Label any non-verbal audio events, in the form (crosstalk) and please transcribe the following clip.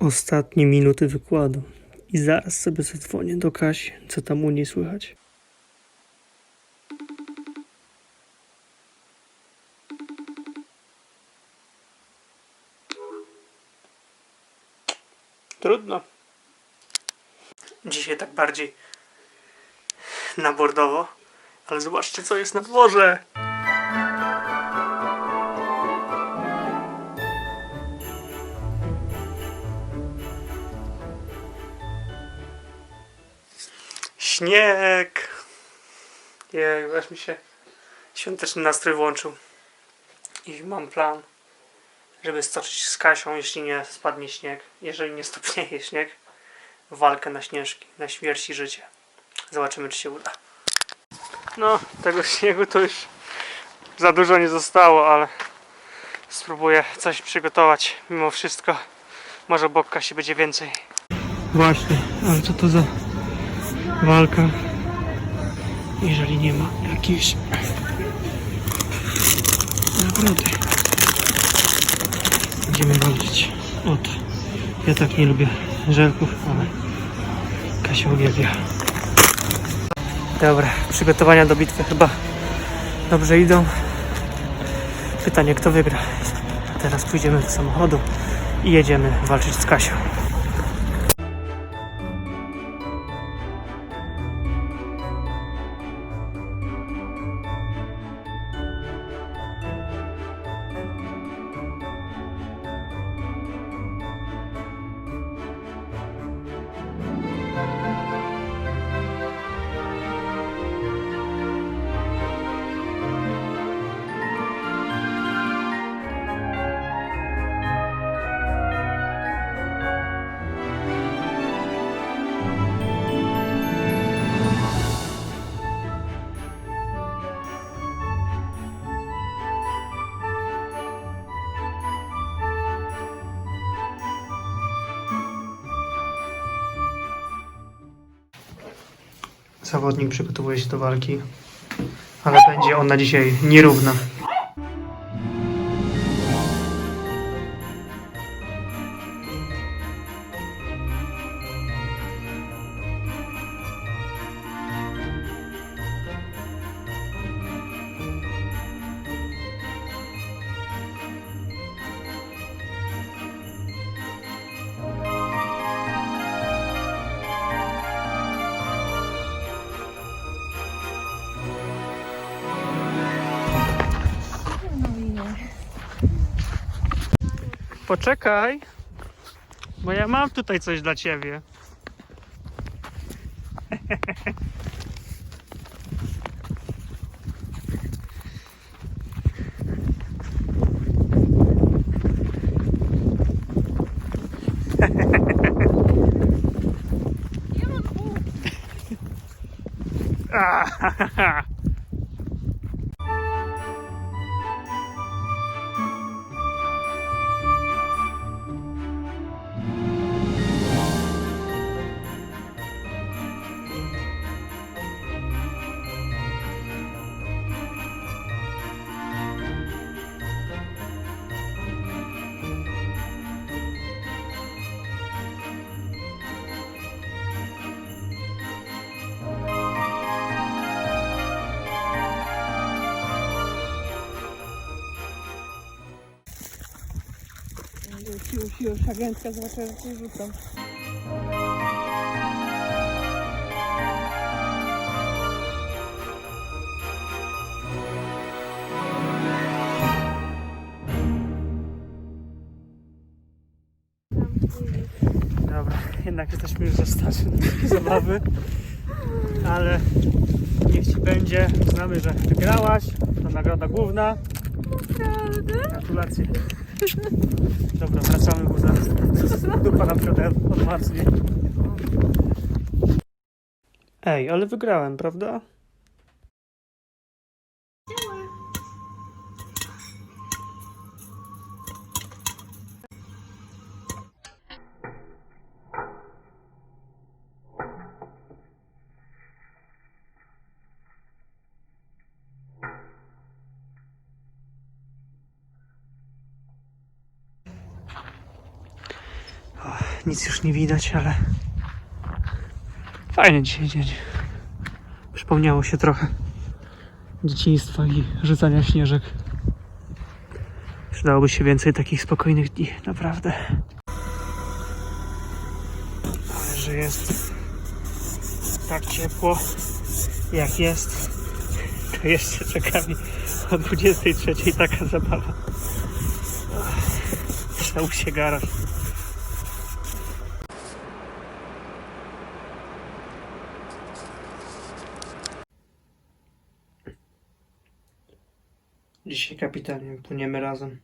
Ostatnie minuty wykładu. I zaraz sobie zadzwonię do Kasi, co tam u niej słychać. Trudno. Dzisiaj tak bardziej na bordowo. Ale zobaczcie, co jest na dworze. Śnieg. Jej, aż mi się świąteczny nastrój włączył. I mam plan, żeby stoczyć z Kasią, jeśli nie spadnie śnieg, jeżeli nie stopnieje śnieg, walkę na śnieżki, na śmierć i życie. Zobaczymy, czy się uda. No, tego śniegu to już za dużo nie zostało, ale spróbuję coś przygotować mimo wszystko. Może bokka się będzie więcej. Właśnie, ale co to za walka? Jeżeli nie ma jakiejś nagrody. Będziemy walczyć. Oto. Ja tak nie lubię żelków, ale Kasia uwielbia. Dobra, przygotowania do bitwy chyba dobrze idą. Pytanie, kto wygra. Teraz pójdziemy do samochodu i jedziemy walczyć z Kasią. Zawodnik przygotowuje się do walki, ale będzie ona dzisiaj nierówna. Poczekaj, bo ja mam tutaj coś dla ciebie. (laughs) Ah, Już, już, agentka zobaczyła, że się rzucą. Dobra, jednak jesteśmy już za starzy na (laughs) zabawy, ale niech ci będzie. Znamy, że wygrałaś. To nagroda główna. Naprawdę? Gratulacje. Dobra, wracamy, bo zaraz dupa nam ode- odmarznie. Ej, ale wygrałem, prawda? Nic już nie widać, ale fajny dzisiaj dzień. Przypomniało się trochę dzieciństwa i rzucania śnieżek. Przydałoby się więcej takich spokojnych dni, naprawdę. Ale że jest tak ciepło, jak jest, to jeszcze czeka mi o 23 taka zabawa. Stał się garaż. Dzisiaj kapitalnie płyniemy razem.